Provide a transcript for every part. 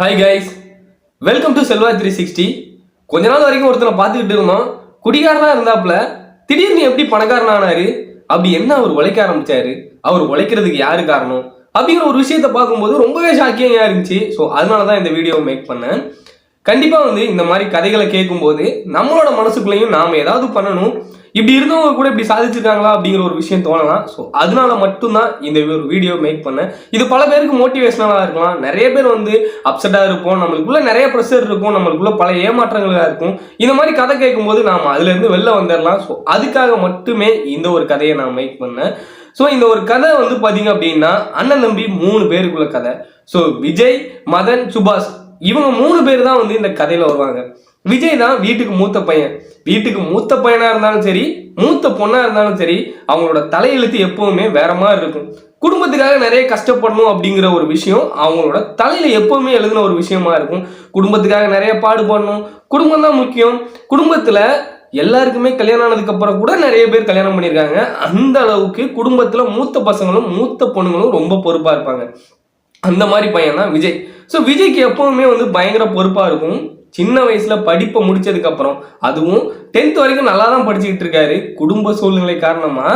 Hi guys welcome to Selva three sixty கொஞ்ச நாள் வரைக்கும் ஒருத்தனை பார்த்துக்கிட்டு இருந்தோம். குடிகாரனாக இருந்தாப்புல திடீர்னு எப்படி பணக்காரன் ஆனாரு அப்படி என்ன அவர் உழைக்க ஆரம்பிச்சாரு? அவர் உழைக்கிறதுக்கு யாரு காரணம்? அப்படிங்கிற ஒரு விஷயத்த பார்க்கும்போது ரொம்பவே ஷாக்கியாக இருந்துச்சு. ஸோ அதனால தான் இந்த வீடியோவை மேக் பண்ணேன். கண்டிப்பாக வந்து இந்த மாதிரி கதைகளை கேட்கும்போது நம்மளோட மனசுக்குள்ளேயும் நாம் ஏதாவது பண்ணணும். இப்படி இருந்தவங்க கூட இப்படி சாதிச்சிருக்காங்களா அப்படிங்கிற ஒரு விஷயம் தோணலாம். ஸோ அதனால மட்டும்தான் இந்த ஒரு வீடியோ மேக் பண்ணேன். இது பல பேருக்கு மோட்டிவேஷனலாக இருக்கலாம். நிறைய பேர் வந்து அப்செட்டாக இருப்போம். நம்மளுக்குள்ள நிறைய ப்ரெஷர் இருக்கும். நம்மளுக்குள்ள பல ஏமாற்றங்களாக இருக்கும். இந்த மாதிரி கதை கேட்கும்போது நாம் அதுலேருந்து வெளில வந்துடலாம். ஸோ அதுக்காக மட்டுமே இந்த ஒரு கதையை நான் மேக் பண்ணேன். ஸோ இந்த ஒரு கதை வந்து பார்த்தீங்க அப்படின்னா அண்ணன் தம்பி மூணு பேருக்குள்ள கதை. ஸோ விஜய் மதன் சுபாஷ் இவங்க மூணு பேர் தான் வந்து இந்த கதையில் வருவாங்க. விஜய் தான் வீட்டுக்கு மூத்த பையன். வீட்டுக்கு மூத்த பையனா இருந்தாலும் சரி மூத்த பொண்ணா இருந்தாலும் சரி அவங்களோட தலையெழுத்து எப்பவுமே வேற மாதிரி இருக்கும். குடும்பத்துக்காக நிறைய கஷ்டப்படணும் அப்படிங்கிற ஒரு விஷயம் அவங்களோட தலையில எப்பவுமே எழுதின ஒரு விஷயமா இருக்கும். குடும்பத்துக்காக நிறைய பாடுபடணும். குடும்பம் தான் முக்கியம். குடும்பத்துல எல்லாருக்குமே கல்யாணம் ஆனதுக்கு அப்புறம் கூட நிறைய பேர் கல்யாணம் பண்ணியிருக்காங்க. அந்த அளவுக்கு குடும்பத்துல மூத்த பசங்களும் மூத்த பொண்ணுங்களும் ரொம்ப பொறுப்பா இருப்பாங்க. அந்த மாதிரி பையன் தான் விஜய். ஸோ விஜய்க்கு எப்பவுமே வந்து பயங்கர பொறுப்பாக இருக்கும். சின்ன வயசில் படிப்பை முடித்ததுக்கப்புறம் அதுவும் டென்த் வரைக்கும் நல்லா தான் படிச்சுக்கிட்டு இருக்காரு. குடும்ப சூழ்நிலை காரணமாக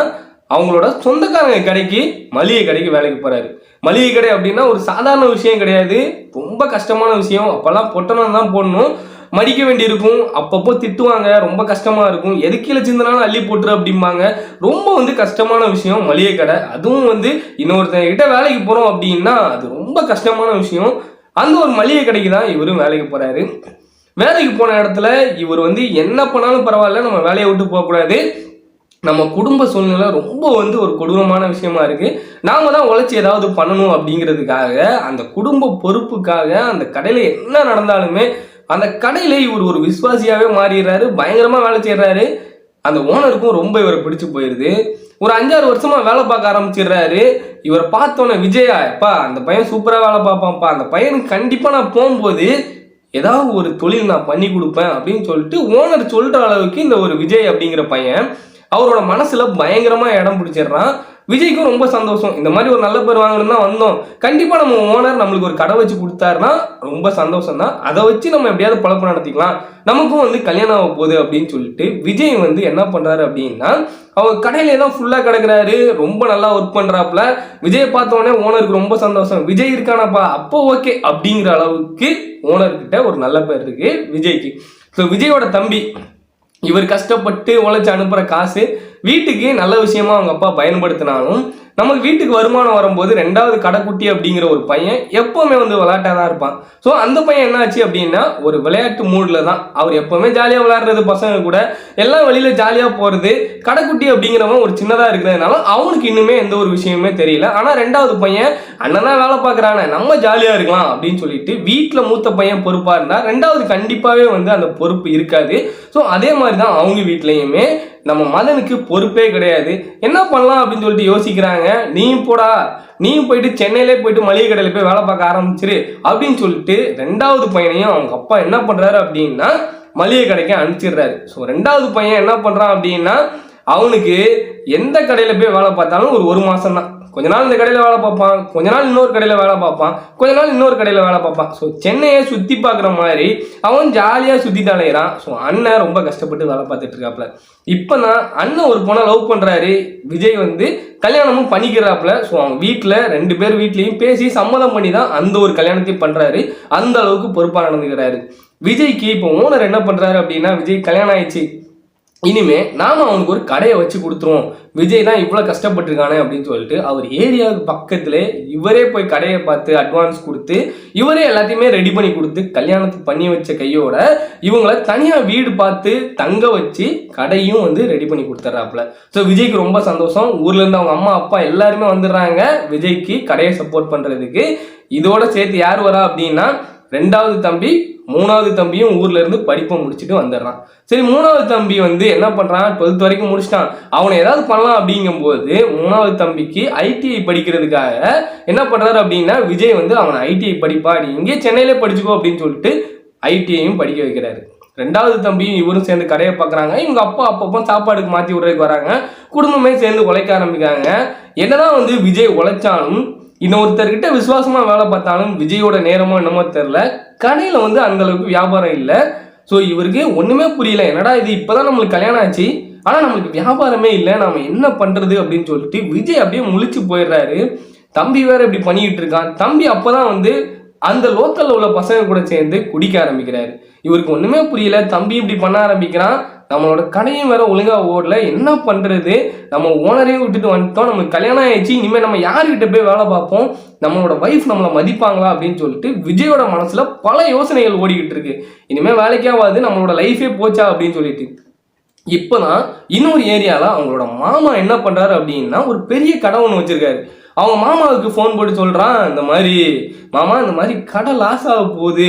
அவங்களோட சொந்தக்காரங்க கடைக்கு மளிகை கடைக்கு வேலைக்கு போகிறாரு மளிகை கடை அப்படின்னா ஒரு சாதாரண விஷயம் கிடையாது. ரொம்ப கஷ்டமான விஷயம். அப்போல்லாம் பொட்டணம் தான் போடணும். மடிக்க வேண்டியிருக்கும். அப்பப்போ திட்டுவாங்க. ரொம்ப கஷ்டமா இருக்கும். எது கீழே சிந்தனாலும் அள்ளி போட்டுரு அப்படிம்பாங்க. ரொம்ப வந்து கஷ்டமான விஷயம் மளிகை கடை. அதுவும் வந்து இன்னொருத்தங்க கிட்ட வேலைக்கு போறோம் அப்படின்னா அது ரொம்ப கஷ்டமான விஷயம். அந்த ஒரு மளிகை கடைக்கு தான் இவரும் வேலைக்கு போறாரு. வேலைக்கு போன இடத்துல இவர் வந்து என்ன பண்ணாலும் பரவாயில்ல. நம்ம வேலையை விட்டு போகக்கூடாது நம்ம குடும்ப சூழ்நிலை ரொம்ப வந்து ஒரு கொடூரமான விஷயமா இருக்கு. நாம தான் உழைச்சி ஏதாவது பண்ணணும் அப்படிங்கிறதுக்காக அந்த குடும்ப பொறுப்புக்காக அந்த கடையில என்ன நடந்தாலுமே அந்த கடையில் இவர் ஒரு விஸ்வாசியாகவே மாறிடுறாரு பயங்கரமாக வேலை செய்கிறாரு அந்த ஓனருக்கும் ரொம்ப இவரை பிடிச்சி போயிடுது ஒரு அஞ்சாறு வருஷமா வேலை பார்க்க ஆரம்பிச்சிடுறாரு. இவரை பார்த்தோன்னே விஜயா எப்பா அந்த பையன் சூப்பராக வேலை பார்ப்பான்ப்பா. அந்த பையனுக்கு கண்டிப்பாக நான் போகும்போது ஏதாவது ஒரு தொழில் நான் பண்ணி கொடுப்பேன் அப்படின்னு சொல்லிட்டு ஓனர் சொல்கிற அளவுக்கு இந்த ஒரு விஜய் அப்படிங்கிற பையன் அவரோட மனசுல பயங்கரமா இடம் பிடிச்சிடுறான். விஜய்க்கும் ரொம்ப சந்தோஷம். இந்த மாதிரி ஒரு நல்ல பேர் வாங்கணும்னா தான் வந்தோம். கண்டிப்பா நம்ம ஓனர் நம்மளுக்கு ஒரு கடை வச்சு கொடுத்தாருன்னா ரொம்ப சந்தோஷம் தான் அதை வச்சு நம்ம எப்படியாவது பழப்பம் நடத்திக்கலாம். நமக்கும் வந்து கல்யாணம் ஆக போகுது அப்படின்னு சொல்லிட்டு விஜய் வந்து என்ன பண்றாரு அப்படின்னா அவர் கடையில தான் ஃபுல்லா கிடக்குறாரு. ரொம்ப நல்லா ஒர்க் பண்றாப்புல. விஜயை பார்த்த ஓனருக்கு ரொம்ப சந்தோஷம். விஜய் இருக்கானாப்பா அப்போ ஓகே அப்படிங்கிற அளவுக்கு ஓனர்கிட்ட ஒரு நல்ல பேர் இருக்கு விஜய்க்கு. ஸோ விஜயோட தம்பி இவர் கஷ்டப்பட்டு உழைச்சி அனுப்புகிற காசு வீட்டுக்கு நல்ல விஷயமா அவங்க அப்பா பயன்படுத்தினாலும் நமக்கு வீட்டுக்கு வருமானம் வரும்போது ரெண்டாவது கடைக்குட்டி அப்படிங்கிற ஒரு பையன் எப்பவுமே வந்து விளையாட்டாக தான் இருப்பான். ஸோ அந்த பையன் என்னாச்சு அப்படின்னா ஒரு விளையாட்டு மூடில் தான். அவர் எப்பவுமே ஜாலியாக விளையாடுறது பசங்க கூட. எல்லாம் வெளியில் ஜாலியாக போகிறது கடைக்குட்டி அப்படிங்கிறவன் ஒரு சின்னதாக இருக்கிறதுனால அவனுக்கு இன்னுமே எந்த ஒரு விஷயமே தெரியல. ஆனால் ரெண்டாவது பையன் அண்ணனா வேலை பார்க்குறானே நம்ம ஜாலியாக இருக்கலாம் அப்படின்னு சொல்லிட்டு வீட்டில் மூத்த பையன் பொறுப்பாக இருந்தால் ரெண்டாவது கண்டிப்பாகவே வந்து அந்த பொறுப்பு இருக்காது. ஸோ அதே மாதிரி தான் அவங்க வீட்லேயுமே நம்ம மதனுக்கு பொறுப்பே கிடையாது. என்ன பண்ணலாம் அப்படின்னு சொல்லிட்டு யோசிக்கிறாங்க. நீயும் போடா. நீயும் போயிட்டு சென்னையிலே போயிட்டு மளிகை கடையில் போய் வேலை பார்க்க ஆரம்பிச்சிரு அப்படின்னு சொல்லிட்டு ரெண்டாவது பையனையும் அவங்க அப்பா என்ன பண்ணுறாரு அப்படின்னா மளிகை கடைக்கு அனுப்பிச்சிடுறாரு. ஸோ ரெண்டாவது பையன் என்ன பண்ணுறான் அப்படின்னா அவனுக்கு எந்த கடையில் போய் வேலை பார்த்தாலும் ஒரு ஒரு மாதம் தான் கொஞ்ச நாள் இந்த கடையில் வேலை பார்ப்பான் கொஞ்ச நாள் இன்னொரு கடையில் வேலை பார்ப்பான் கொஞ்ச நாள் இன்னொரு கடையில் வேலை பார்ப்பான். ஸோ சென்னையை சுற்றி பார்க்குற மாதிரி அவன் ஜாலியாக சுற்றி தலையிறான் ஸோ அண்ணன் ரொம்ப கஷ்டப்பட்டு வேலை பார்த்துட்டு இருக்காப்புல. இப்போ தான் அண்ணன் ஒரு பொண்ணை லவ் பண்ணுறாரு விஜய் வந்து கல்யாணமும் பண்ணிக்கிறாப்புல. ஸோ அவங்க வீட்டில் ரெண்டு பேர் வீட்லேயும் பேசி சம்மதம் பண்ணி தான் அந்த ஒரு கல்யாணத்தையும் பண்ணுறாரு அந்த அளவுக்கு பொறுப்பாக நடந்துக்கிறாரு. விஜய்க்கு இப்போ ஓனர் என்ன பண்ணுறாரு அப்படின்னா விஜய் கல்யாணம் ஆயிடுச்சு. இனிமே நாம அவனுக்கு ஒரு கடையை வச்சு கொடுத்துருவோம். விஜய் தான் இவ்வளோ கஷ்டப்பட்டிருக்கானே அப்படின்னு சொல்லிட்டு அவர் ஏரியாவுக்கு பக்கத்துல இவரே போய் கடையை பார்த்து அட்வான்ஸ் கொடுத்து இவரே எல்லாத்தையுமே ரெடி பண்ணி கொடுத்து கல்யாணத்துக்கு பண்ணி வச்ச கையோட இவங்கள தனியாக வீடு பார்த்து தங்க வச்சு கடையும் வந்து ரெடி பண்ணி கொடுத்துட்றாப்புல. ஸோ விஜய்க்கு ரொம்ப சந்தோஷம். ஊர்ல இருந்து அவங்க அம்மா அப்பா எல்லாருமே வந்துடுறாங்க. விஜய்க்கு கடையை சப்போர்ட் பண்றதுக்கு. இதோட சேர்த்து யார் வரா அப்படின்னா ரெண்டாவது தம்பி மூணாவது தம்பியும் ஊர்ல இருந்து படிப்பை முடிச்சுட்டு வந்துடுறான். சரி மூணாவது தம்பி வந்து என்ன பண்றான்? டுவெல்த் வரைக்கும் முடிச்சிட்டான். அவனை ஏதாவது பண்ணலாம் அப்படிங்கும்போது மூணாவது தம்பிக்கு ஐடிஐ படிக்கிறதுக்காக என்ன பண்றாரு அப்படின்னா விஜய் வந்து அவனை ஐடிஐ படிப்பா நீ இங்கே சென்னையில படிச்சுக்கோ அப்படின்னு சொல்லிட்டு ஐடிஐயும் படிக்க வைக்கிறாரு. ரெண்டாவது தம்பியும் இவரும் சேர்ந்து கடையை பார்க்குறாங்க. இவங்க அப்பா அப்பப்போ சாப்பாடுக்கு மாற்றி விடுறதுக்கு வராங்க. குடும்பமே சேர்ந்து உழைக்க ஆரம்பிக்கிறாங்க. என்னதான் வந்து விஜய் உழைச்சாலும் இன்னொருத்தர்கிட்ட விசுவாசமாக வேலை பார்த்தாலும் விஜயோட நேரமோ என்னமோ தெரில கடையில் வந்து அந்த அளவுக்கு வியாபாரம் இல்லை. ஸோ இவருக்கு ஒன்றுமே புரியல. என்னடா இது? இப்பதான் நம்மளுக்கு கல்யாணம் ஆச்சு. ஆனால் நம்மளுக்கு வியாபாரமே இல்லை. நாம் என்ன பண்ணுறது அப்படின்னு சொல்லிட்டு விஜய் அப்படியே முழிச்சு போயிடுறாரு. தம்பி வேற இப்படி பண்ணிக்கிட்டு இருக்கான். தம்பி அப்போ தான் வந்து அந்த லோக்கலில் உள்ள பசங்க கூட சேர்ந்து குடிக்க ஆரம்பிக்கிறாரு. இவருக்கு ஒன்றுமே புரியல. தம்பி இப்படி பண்ண ஆரம்பிக்கிறான். நம்மளோட கடையும் வேற ஒழுங்கா ஓடல. என்ன பண்றது? நம்ம ஓனரையும் விட்டுட்டு வந்துட்டோம். நமக்கு கல்யாணம் ஆயிடுச்சு. இனிமே நம்ம யாருக்கிட்ட போய் வேலை பார்ப்போம்? நம்மளோட வைஃப் நம்மளை மதிப்பாங்களா அப்படின்னு சொல்லிட்டு விஜயோட மனசுல பல யோசனைகள் ஓடிக்கிட்டு இருக்கு. இனிமே வேலைக்கே நம்மளோட லைஃபே போச்சா அப்படின்னு சொல்லிட்டு. இப்போதான் இன்னொரு ஏரியாவில் அவங்களோட மாமா என்ன பண்ணுறாரு அப்படின்னா ஒரு பெரிய கடை ஒன்று வச்சுருக்காரு. அவங்க மாமாவுக்கு ஃபோன் போட்டு சொல்கிறான் இந்த மாதிரி மாமா இந்த மாதிரி கடை லாஸ் ஆக போகுது.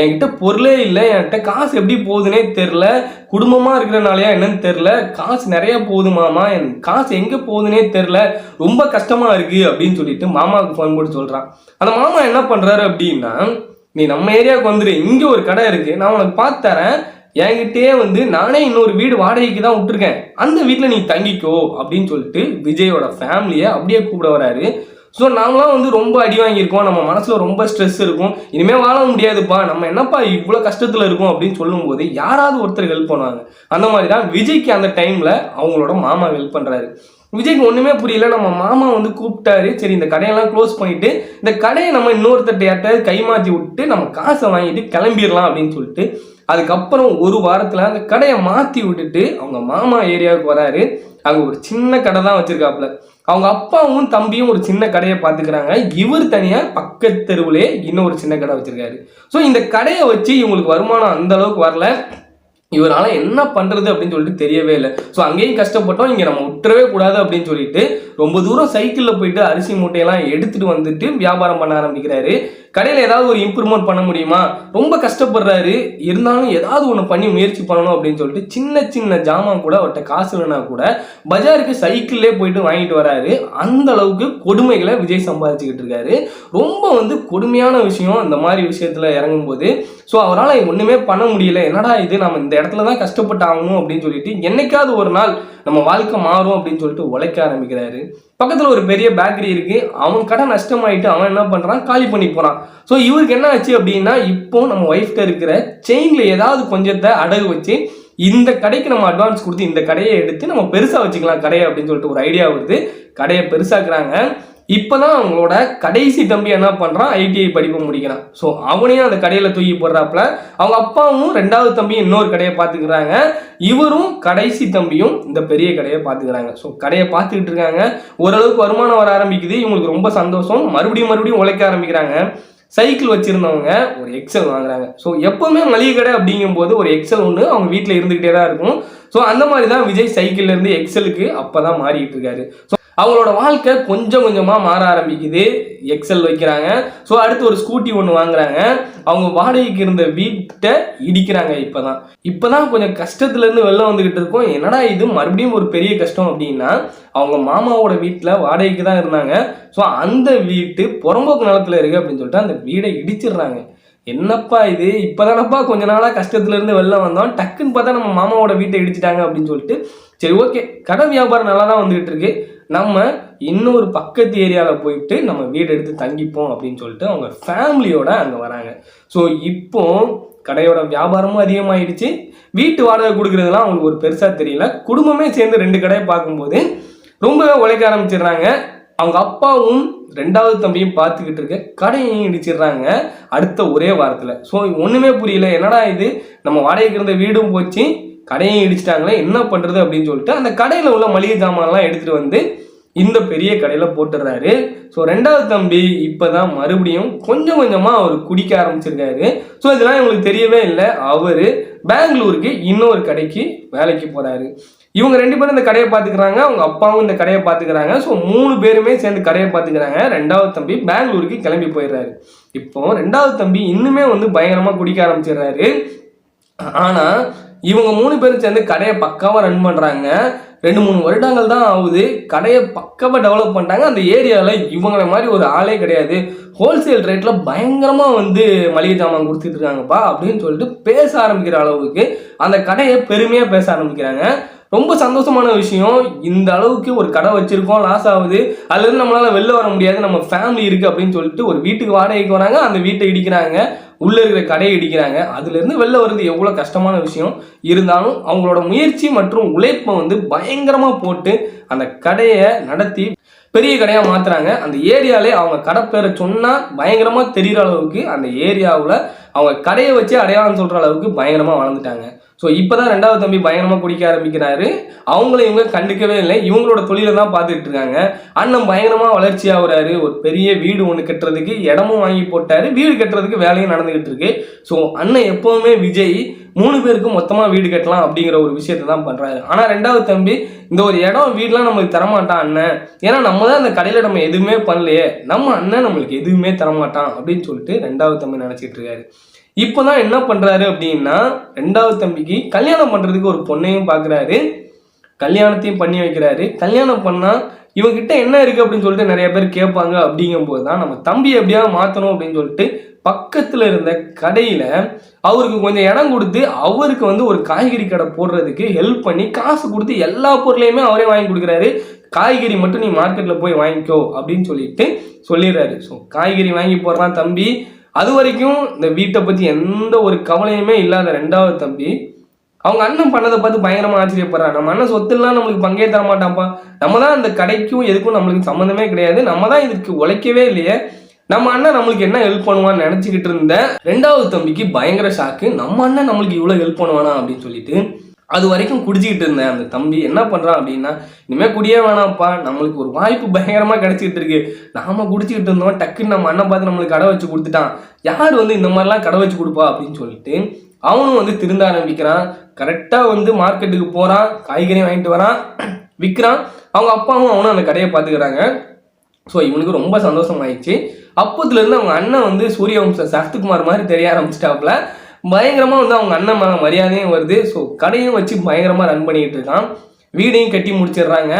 என்கிட்ட பொருளே இல்லை. என்கிட்ட காசு எப்படி போகுதுன்னே தெரில. குடும்பமாக இருக்கிறனாலயா என்னன்னு தெரில. காசு நிறையா போகுது மாமா. என் காசு எங்கே போகுதுன்னே தெரில. ரொம்ப கஷ்டமாக இருக்குது அப்படின்னு சொல்லிட்டு மாமாவுக்கு ஃபோன் போட்டு சொல்கிறான் அந்த மாமா என்ன பண்ணுறாரு அப்படின்னா நீ நம்ம ஏரியாவுக்கு வந்துடு இங்கே ஒரு கடை இருக்குது நான் உனக்கு பார்த்து தரேன். என்கிட்டயே வந்து நானே இன்னொரு வீடு வாடகைக்கு தான் விட்டுருக்கேன். அந்த வீட்டில் நீ தங்கிக்கோ அப்படின்னு சொல்லிட்டு விஜயோட ஃபேமிலியை அப்படியே கூப்பிட வராரு. ஸோ நாமளாம் வந்து ரொம்ப அடி வாங்கியிருக்கோம். நம்ம மனசில் ரொம்ப ஸ்ட்ரெஸ் இருக்கும். இனிமேல் வாழ முடியாதுப்பா. நம்ம என்னப்பா இவ்வளோ கஷ்டத்தில் இருக்கோம் அப்படின்னு சொல்லும்போது யாராவது ஒருத்தர் ஹெல்ப் பண்ணுவாங்க. அந்த மாதிரி தான் விஜய்க்கு அந்த டைமில் அவங்களோட மாமா ஹெல்ப் பண்ணுறாரு விஜய்க்கு ஒன்றுமே புரியல. நம்ம மாமா வந்து கூப்பிட்டாரு. சரி இந்த கடையெல்லாம் க்ளோஸ் பண்ணிட்டு இந்த கடையை நம்ம இன்னொருத்தட்ட யார்ட்டாவது கைமாற்றி விட்டு நம்ம காசை வாங்கிட்டு கிளம்பிடலாம் அப்படின்னு சொல்லிட்டு அதுக்கப்புறம் ஒரு வாரத்தில் அந்த கடையை மாற்றி விட்டுட்டு அவங்க மாமா ஏரியாவுக்கு வராரு. அங்கே ஒரு சின்ன கடை தான் வச்சுருக்காப்புல. அவங்க அப்பாவும் தம்பியும் ஒரு சின்ன கடையை பார்த்துக்கிறாங்க. இவர் தனியாக பக்கத்து தெருவுலே இன்னும் ஒரு சின்ன கடை வச்சுருக்காரு. ஸோ இந்த கடையை வச்சு இவங்களுக்கு வருமானம் அந்த அளவுக்கு வரல. இவரால் என்ன பண்ணுறது அப்படின்னு சொல்லிட்டு தெரியவே இல்லை. ஸோ அங்கேயும் கஷ்டப்பட்டோம் இங்கே நம்ம விட்டுறவே கூடாது அப்படின்னு சொல்லிட்டு ரொம்ப தூரம் சைக்கிளில் போயிட்டு அரிசி மூட்டையெல்லாம் எடுத்துகிட்டு வந்துட்டு வியாபாரம் பண்ண ஆரம்பிக்கிறாரு. கடையில் ஏதாவது ஒரு இம்ப்ரூவ்மெண்ட் பண்ண முடியுமா? ரொம்ப கஷ்டப்படுறாரு. இருந்தாலும் ஏதாவது ஒன்று பண்ணி முயற்சி பண்ணணும் அப்படின்னு சொல்லிட்டு சின்ன சின்ன ஜாமான் கூட அவர்கிட்ட காசு இல்லைனா கூட பஜாருக்கு சைக்கிள்லே போயிட்டு வாங்கிட்டு வராரு. அந்த அளவுக்கு கொடுமைகளை விஜய் சம்பாதிச்சுக்கிட்டு இருக்காரு. ரொம்ப வந்து கொடுமையான விஷயம் இந்த மாதிரி விஷயத்தில் இறங்கும் போது ஸோ அவரால் ஒன்றுமே பண்ண முடியல. என்னடா இது? நம்ம இந்த இடத்துல தான் கஷ்டப்பட்டு ஆகணும் அப்படின்னு சொல்லிட்டு என்னைக்காவது ஒரு நாள் நம்ம வாழ்க்கை மாறும் அப்படின்னு சொல்லிட்டு உழைக்க ஆரம்பிக்கிறாரு. பக்கத்தில் ஒரு பெரிய பேக்கரி இருக்கு. அவன் கடை நஷ்டமாயிட்டு அவன் என்ன பண்ணுறான் காலி பண்ணி போகிறான் ஸோ இவருக்கு என்ன ஆச்சு அப்படின்னா இப்போ நம்ம ஒய்ஃப்ட்ட இருக்கிற செயின்ல ஏதாவது கொஞ்சத்தை அடகு வச்சு இந்த கடைக்கு நம்ம அட்வான்ஸ் கொடுத்து இந்த கடையை எடுத்து நம்ம பெருசாக வச்சுக்கலாம் கடையை அப்படின்னு சொல்லிட்டு ஒரு ஐடியா வருது. கடையை பெருசாக்குறாங்க. இப்போதான் அவங்களோட கடைசி தம்பி என்ன பண்ணுறான் ஐடிஐ படிப்பு முடிக்கிறான். ஸோ அவனையும் அந்த கடையில் தூக்கி போடுறாப்புல. அவங்க அப்பாவும் ரெண்டாவது தம்பியும் இன்னொரு கடையை பார்த்துக்கிறாங்க. இவரும் கடைசி தம்பியும் இந்த பெரிய கடையை பார்த்துக்கிறாங்க. ஸோ கடையை பார்த்துக்கிட்டு இருக்காங்க. ஓரளவுக்கு வருமானம் வர ஆரம்பிக்குது. இவங்களுக்கு ரொம்ப சந்தோஷம். மறுபடியும் மறுபடியும் உழைக்க ஆரம்பிக்கிறாங்க. சைக்கிள் வச்சுருந்தவங்க ஒரு எக்ஸல் வாங்குறாங்க. ஸோ எப்போவுமே மளிகை கடை அப்படிங்கும்போது ஒரு எக்ஸல் ஒன்று அவங்க வீட்டில் இருந்துக்கிட்டே தான் இருக்கும். ஸோ அந்த மாதிரி தான் விஜய் சைக்கிள்லேருந்து எக்ஸலுக்கு அப்போ தான் மாறிக்கிட்டு இருக்காரு. ஸோ அவங்களோட வாழ்க்கை கொஞ்சம் கொஞ்சமாக மாற ஆரம்பிக்குது. எக்ஸல் வைக்கிறாங்க. ஸோ அடுத்து ஒரு ஸ்கூட்டி ஒன்று வாங்குறாங்க. அவங்க வாடகைக்கு இருந்த வீட்டை இடிக்கிறாங்க இப்போ தான் இப்போ தான் கொஞ்சம் கஷ்டத்துலேருந்து வெளில வந்துக்கிட்டு இருக்கோம். என்னடா இது? மறுபடியும் ஒரு பெரிய கஷ்டம் அப்படின்னா அவங்க மாமாவோட வீட்டில் வாடகைக்கு தான் இருந்தாங்க. ஸோ அந்த வீட்டு புறம்போக்கு நிலத்தில் இருக்குது அப்படின்னு சொல்லிட்டு அந்த வீடை இடிச்சிடுறாங்க. என்னப்பா இது? இப்போதானப்பா கொஞ்ச நாளாக கஷ்டத்துலேருந்து வெளில வந்தோம். டக்குன்னு பார்த்தா நம்ம மாமாவோட வீட்டை இடிச்சிட்டாங்க அப்படின்னு சொல்லிட்டு சரி ஓகே கடை வியாபாரம் நல்லா தான் வந்துகிட்டு இருக்கு. நம்ம இன்னொரு பக்கத்து ஏரியாவில் போயிட்டு நம்ம வீடு எடுத்து தங்கிப்போம் அப்படின்னு சொல்லிட்டு அவங்க ஃபேமிலியோட அங்கே வராங்க. ஸோ இப்போ கடையோட வியாபாரமும் அதிகமாகிடுச்சு வீட்டு வாடகை கொடுக்குறதுலாம் அவங்களுக்கு ஒரு பெருசாக தெரியல. குடும்பமே சேர்ந்து ரெண்டு கடையை பார்க்கும்போது ரொம்பவே உழைக்க ஆரம்பிச்சிடுறாங்க. அவங்க அப்பாவும் ரெண்டாவது தம்பியும் பார்த்துக்கிட்டு இருக்க கடையையும் இடிச்சிடுறாங்க அடுத்த ஒரே வாரத்தில். ஸோ ஒன்றுமே புரியல. என்னடா இது? நம்ம வாடகைக்கு இருந்த வீடும் போச்சு. கடையும் இடிச்சிட்டாங்களே என்ன பண்ணுறது அப்படின்னு சொல்லிட்டு அந்த கடையில் உள்ள மளிகை சாமான்லாம் எடுத்துகிட்டு வந்து இந்த பெரிய கடையில் போட்டுடுறாரு. ஸோ ரெண்டாவது தம்பி இப்போ தான் மறுபடியும் கொஞ்சம் கொஞ்சமாக அவர் குடிக்க ஆரம்பிச்சிருக்காரு. ஸோ இதெல்லாம் இவங்களுக்கு தெரியவே இல்லை. அவர் பெங்களூருக்கு இன்னொரு கடைக்கு வேலைக்கு போகிறாரு இவங்க ரெண்டு பேரும் இந்த கடையை பார்த்துக்கிறாங்க அவங்க அப்பாவும் இந்த கடையை பார்த்துக்கிறாங்க. ஸோ மூணு பேருமே சேர்ந்து கடையை பார்த்துக்கிறாங்க. ரெண்டாவது தம்பி பெங்களூருக்கு கிளம்பி போயிடுறாரு. இப்போ ரெண்டாவது தம்பி இன்னுமே வந்து பயங்கரமாக குடிக்க ஆரம்பிச்சிடுறாரு. ஆனால் இவங்க மூணு பேரும் சேர்ந்து கடையை பக்காவாக ரன் பண்ணுறாங்க ரெண்டு மூணு வருடங்கள் தான் ஆகுது. கடையை பக்காவாக டெவலப் பண்ணிட்டாங்க. அந்த ஏரியாவில் இவங்கள மாதிரி ஒரு ஆளே கிடையாது. ஹோல்சேல் ரேட்டில் பயங்கரமாக வந்து மளிகை சாமான் கொடுத்துட்டு இருக்காங்கப்பா அப்படின்னு சொல்லிட்டு பேச ஆரம்பிக்கிற அளவுக்கு அந்த கடையை பெருமையாக பேச ஆரம்பிக்கிறாங்க. ரொம்ப சந்தோஷமான விஷயம். இந்த அளவுக்கு ஒரு கடை வச்சிருக்கோம் லாஸ் ஆகுது. அதுலேருந்து நம்மளால் நம்மளால வெளில வர முடியாது. நம்ம ஃபேமிலி இருக்குது அப்படின்னு சொல்லிட்டு ஒரு வீட்டுக்கு வாடகைக்கு வராங்க. அந்த வீட்டை இடிக்கிறாங்க. உள்ளே இருக்கிற கடையை இடிக்கிறாங்க. அதுலேருந்து வெளில வர்றது எவ்வளோ கஷ்டமான விஷயம். இருந்தாலும் அவங்களோட முயற்சி மற்றும் உழைப்பை வந்து பயங்கரமாக போட்டு அந்த கடையை நடத்தி பெரிய கடையாக மாற்றுறாங்க அந்த ஏரியாலே அவங்க கடை பேரை சொன்னால் பயங்கரமாக தெரிகிற அளவுக்கு அந்த ஏரியாவில் அவங்க கடையை வச்சு அடையாளம் சொல்கிற அளவுக்கு பயங்கரமாக வளர்ந்துட்டாங்க. ஸோ இப்போ தான் ரெண்டாவது தம்பி பயங்கரமாக குடிக்க ஆரம்பிக்கிறாரு. அவங்கள இவங்க கண்டுக்கவே இல்லை. இவங்களோட தொழிலை தான் பார்த்துட்டு இருக்காங்க. அண்ணன் பயங்கரமாக வளர்ச்சி ஆகுறாரு. ஒரு பெரிய வீடு ஒன்று கட்டுறதுக்கு இடமும் வாங்கி போட்டாரு. வீடு கட்டுறதுக்கு வேலையும் நடந்துகிட்டு இருக்கு. ஸோ அண்ணன் எப்போவுமே விஜய் மூணு பேருக்கு மொத்தமாக வீடு கட்டலாம் அப்படிங்கிற ஒரு விஷயத்த தான் பண்ணுறாரு ஆனால் ரெண்டாவது தம்பி இந்த ஒரு இடம் வீடெலாம் நம்மளுக்கு தரமாட்டான் அண்ணன். ஏன்னா நம்ம தான் அந்த கடையில் நம்ம எதுவுமே பண்ணலையே. நம்ம அண்ணன் நம்மளுக்கு எதுவுமே தரமாட்டான் அப்படின்னு சொல்லிட்டு ரெண்டாவது தம்பி நினச்சிட்டு இருக்காரு. இப்போ தான் என்ன பண்ணுறாரு அப்படின்னா ரெண்டாவது தம்பிக்கு கல்யாணம் பண்ணுறதுக்கு ஒரு பொண்ணையும் பார்க்குறாரு கல்யாணத்தையும் பண்ணி வைக்கிறாரு. கல்யாணம் பண்ணால் இவங்கிட்ட என்ன இருக்குது அப்படின்னு சொல்லிட்டு நிறைய பேர் கேட்பாங்க. அப்படிங்கும்போது தான் நம்ம தம்பி எப்படியாவது மாற்றணும் அப்படின்னு சொல்லிட்டு பக்கத்தில் இருந்த கடையில் அவருக்கு கொஞ்சம் இடம் கொடுத்து அவருக்கு வந்து ஒரு காய்கறி கடை போடுறதுக்கு ஹெல்ப் பண்ணி காசு கொடுத்து எல்லா பொருளையுமே அவரே வாங்கி கொடுக்குறாரு. காய்கறி மட்டும் நீ மார்க்கெட்டில் போய் வாங்கிக்கோ அப்படின்னு சொல்லிட்டு சொல்லிடுறாரு. ஸோ காய்கறி வாங்கி போடுறான் தம்பி. அது வரைக்கும் இந்த வீட்டை பற்றி எந்த ஒரு கவலையுமே இல்லாத ரெண்டாவது தம்பி. அவங்க அண்ணன் பண்ணதை பார்த்து பயங்கரமாக ஆச்சரியப்படுறா நம்ம அண்ணன் சொத்துலாம் நம்மளுக்கு பங்கே தர மாட்டான்ப்பா. நம்ம தான் அந்த கடைக்கும் எதுக்கும் நம்மளுக்கு சம்மந்தமே கிடையாது. நம்ம தான் இதுக்கு உழைக்கவே இல்லையே. நம்ம அண்ணன் நம்மளுக்கு என்ன ஹெல்ப் பண்ணுவான்னு நினச்சிக்கிட்டு இருந்த ரெண்டாவது தம்பிக்கு பயங்கர ஷாக்கு நம்ம அண்ணன் நம்மளுக்கு இவ்வளோ ஹெல்ப் பண்ணுவானா அப்படின்னு சொல்லிட்டு அது வரைக்கும் குடிச்சிக்கிட்டு இருந்தேன். அந்த தம்பி என்ன பண்ணுறான் அப்படின்னா இனிமேல் குடியே வேணாம்ப்பா நம்மளுக்கு ஒரு வாய்ப்பு பயங்கரமாக கிடச்சிக்கிட்டு இருக்கு. நாம குடிச்சிக்கிட்டு இருந்தோம் டக்குன்னு நம்ம அண்ணன் பார்த்து நம்மளுக்கு கடை வச்சு கொடுத்துட்டான். யார் வந்து இந்த மாதிரிலாம் கடை வச்சு கொடுப்பா அப்படின்னு சொல்லிட்டு அவனும் வந்து திருந்த ஆரம்பிக்கிறான். கரெக்டாக வந்து மார்க்கெட்டுக்கு போகிறான் காய்கறி வாங்கிட்டு வரான் விற்கிறான் அவங்க அப்பாவும் அவனும் அந்த கடையை பார்த்துக்கிறாங்க. ஸோ இவனுக்கு ரொம்ப சந்தோஷமாயிடுச்சு. அப்போதுலேருந்து அவங்க அண்ணன் வந்து சூரியவம்ச சரத்குமார் மாதிரி தெரிய ஆரம்பிச்சிட்டாப்புல. பயங்கரமாக வந்து அவங்க அண்ணன் மேலே மரியாதையும் வருது. ஸோ கடையும் வச்சு பயங்கரமாக ரன் பண்ணிக்கிட்டு இருக்கான். வீடையும் கட்டி முடிச்சிடுறாங்க.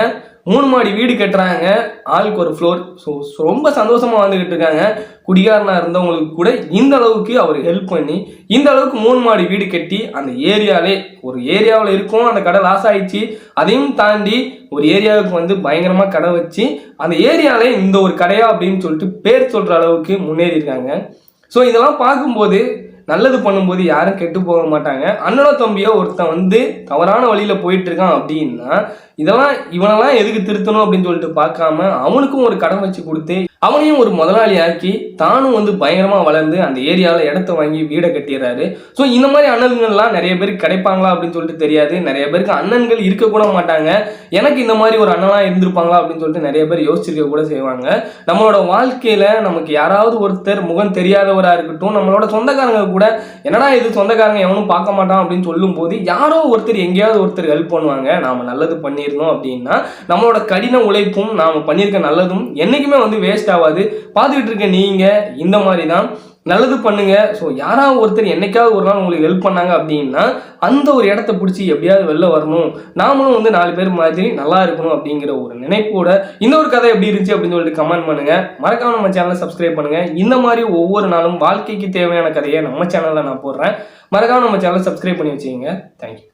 மூணு மாடி வீடு கட்டுறாங்க. ஆளுக்கு ஒரு ஃப்ளோர் ஸோ ரொம்ப சந்தோஷமாக வந்துக்கிட்டு இருக்காங்க. குடிகாரனாக இருந்தவங்களுக்கு கூட இந்த அளவுக்கு அவர் ஹெல்ப் பண்ணி இந்த அளவுக்கு மூணு மாடி வீடு கட்டி அந்த ஏரியாலே ஒரு ஏரியாவில் இருக்கும். அந்த கடை லாஸ் ஆயிடுச்சு. அதையும் தாண்டி ஒரு ஏரியாவுக்கு வந்து பயங்கரமாக கடை வச்சு அந்த ஏரியாலே இந்த ஒரு கடையா அப்படின்னு சொல்லிட்டு பேர் சொல்கிற அளவுக்கு முன்னேறி இருக்காங்க ஸோ இதெல்லாம் பார்க்கும்போது நல்லது பண்ணும்போது யாரும் கெட்டு போக மாட்டாங்க. அண்ணனோ தம்பியோ ஒருத்தன் வந்து தவறான வழியில் போயிட்டு இருக்கான் அப்படின்னா இதெல்லாம் இவனெல்லாம் எதுக்கு திருத்தணும் அப்படின்னு சொல்லிட்டு பார்க்காம அவனுக்கும் ஒரு கடன் வச்சு கொடுத்து அவனையும் ஒரு முதலாளி ஆக்கி தானும் வந்து பயங்கரமாக வளர்ந்து அந்த ஏரியாவில் இடத்த வாங்கி வீடை கட்டிடுறாரு. ஸோ இந்த மாதிரி அண்ணன்கள்லாம் நிறைய பேருக்கு கிடைப்பாங்களா அப்படின்னு சொல்லிட்டு தெரியாது. நிறைய பேருக்கு அண்ணன்கள் இருக்கக்கூட மாட்டாங்க. எனக்கு இந்த மாதிரி ஒரு அண்ணனாக இருந்திருப்பாங்களா அப்படின்னு சொல்லிட்டு நிறைய பேர் யோசிச்சிருக்க கூட செய்வாங்க. நம்மளோட வாழ்க்கையில் நமக்கு யாராவது ஒருத்தர் முகம் தெரியாதவராக இருக்கட்டும் நம்மளோட சொந்தக்காரங்க கூட என்னடா இது சொந்தக்காரங்க எவனும் பார்க்க மாட்டான் அப்படின்னு சொல்லும் போது யாரோ ஒருத்தர் எங்கேயாவது ஒருத்தர் ஹெல்ப் பண்ணுவாங்க. நாம் நல்லது பண்ணியிருந்தோம் அப்படின்னா நம்மளோட கடின உழைப்பும் நாம பண்ணியிருக்க நல்லதும் என்னைக்குமே வந்து வேஸ்ட் ஆகாது. பார்த்துக்கிட்டு இருக்க நீங்க இந்த மாதிரி தான் நல்லது பண்ணுங்க. ஸோ யாராவது ஒருத்தர் என்னைக்காவது ஒரு நாள் உங்களுக்கு ஹெல்ப் பண்ணாங்க அப்படின்னா அந்த ஒரு இடத்த பிடிச்சி எப்படியாவது வெளில வரணும். நாமளும் வந்து நாலு பேர் மாதிரி நல்லா இருக்கணும் அப்படிங்கிற ஒரு நினைப்போட இந்த ஒரு கதை எப்படி இருந்துச்சு அப்படின்னு சொல்லிட்டு கமெண்ட் பண்ணுங்க. மறக்காம நம்ம சேனலை சப்ஸ்கிரைப் பண்ணுங்க. இந்த மாதிரி ஒவ்வொரு நாளும் வாழ்க்கைக்கு தேவையான கதையை நம்ம சேனலில் நான் போடுறேன். மறக்காம நம்ம சேனலை சப்ஸ்கிரைப் பண்ணி வச்சுக்கோங்க. தேங்க்யூ